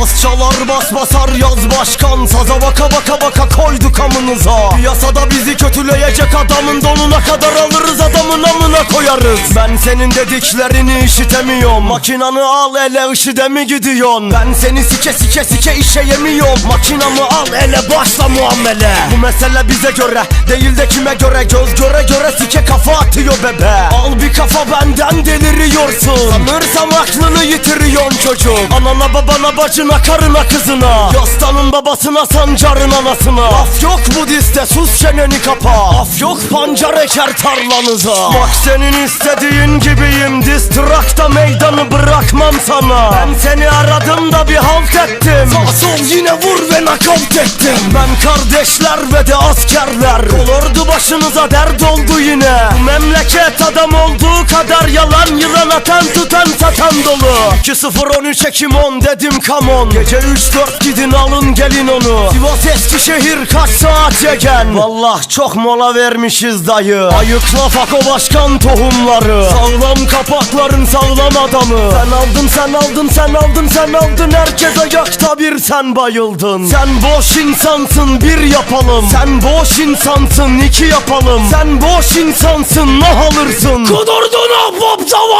Saz çalar bas basar yaz başkan. Saza baka baka baka koyduk amınıza Piyasada bizi kötüleyecek adamın donuna kadar alırız adamın amına koyarız. Ben senin dediklerini işitemiyorum. Makinanı al ele IŞİD'e mi gidiyorsun? Ben seni sike sike sike işe yemiyorum. Makinamı al ele başla muamele. Bu mesele bize göre değil de kime göre? Göz göre göre sike kafa atıyor bebe. Al bir kafa benden deliriyorsun. Sanırsam aklını yitiriyorsun çocuk. Anana babana bacına karına kızına. Yastanın babasına sancarın anasına. Af yok bu diste sus çeneni kapa Af yok pancar eker tarlanıza. Bak senin istediğin gibiyim Distrakta meydanı bırakmam sana. Ben seni aradım da bir halt ettim. Sağ sol yine vur ve nakavt ettim. Ben kardeşler ve de askerler. Olurdu başınıza dert oldu yine. Bu memleket adam olduğu kadar yalan Yılan atan satan dolu. 2-0-13 Ekim 10 dedim come on. Gece 3-4 gidin alın gelin onu. Sivas Eskişehir kaç saat yegen? Vallah çok mola vermişiz dayı. Ayıkla fako başkan tohumları. Sağlam kapakların sağlam adamı. Sen aldın sen aldın sen aldın sen aldın. Herkes ayakta bir sen bayıldın. Sen boş insansın bir yapalım. Sen boş insansın iki yapalım. Sen boş insansın nah alırsın. Kudurdun ahbap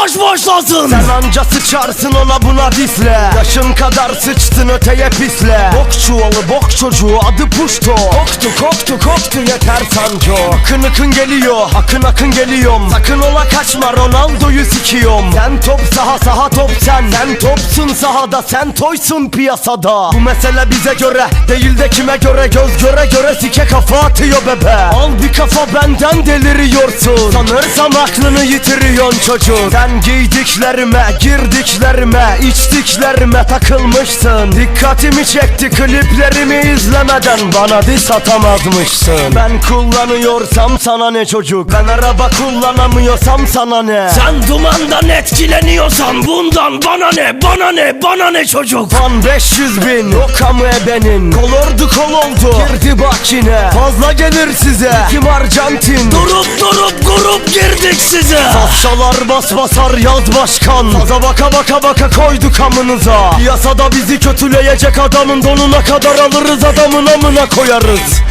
savaş başlasın. Sen anca sıçarsın ona buna difle. Yaşın kadar sıçtın öteye pisle. Bok çuvalı bok çocuğu adı puşto. Koktu koktu koktu yeter sanco. Akın akın geliyor akın akın geliyorum. Sakın ola kaçma Ronaldo'yu sikiyorum. Sen top saha saha top sen. Sen topsun sahada sen toysun piyasada. Bu mesele bize göre değil de kime göre? Göz göre göre sike kafa atıyor bebe. Al bir kafa benden deliriyorsun. Sanırsam aklını yitiriyorsun çocuk Sen giydiklerime girdiklerime içtiklerime takılmışsın. Dikkatimi çekti kliplerimi izlemeden bana diss atamazmışsın Ben kullanıyorsam sana ne çocuk? Ben araba kullanamıyorsam sana ne? Sen dumandan etkileniyorsan bundan bana ne? Bana ne? Bana ne çocuk? Fan 500 bin yok kamu ebenin Kol ordu kol oldu. Girdi bak yine Fazla gelir size. Kim Arjantin Durup grup girdik size. Safşalar bas basar yaz başkan. Saza baka baka baka koyduk amınıza. Piyasada bizi kötüleyecek adamın donuna kadar alırız adamın amına koyarız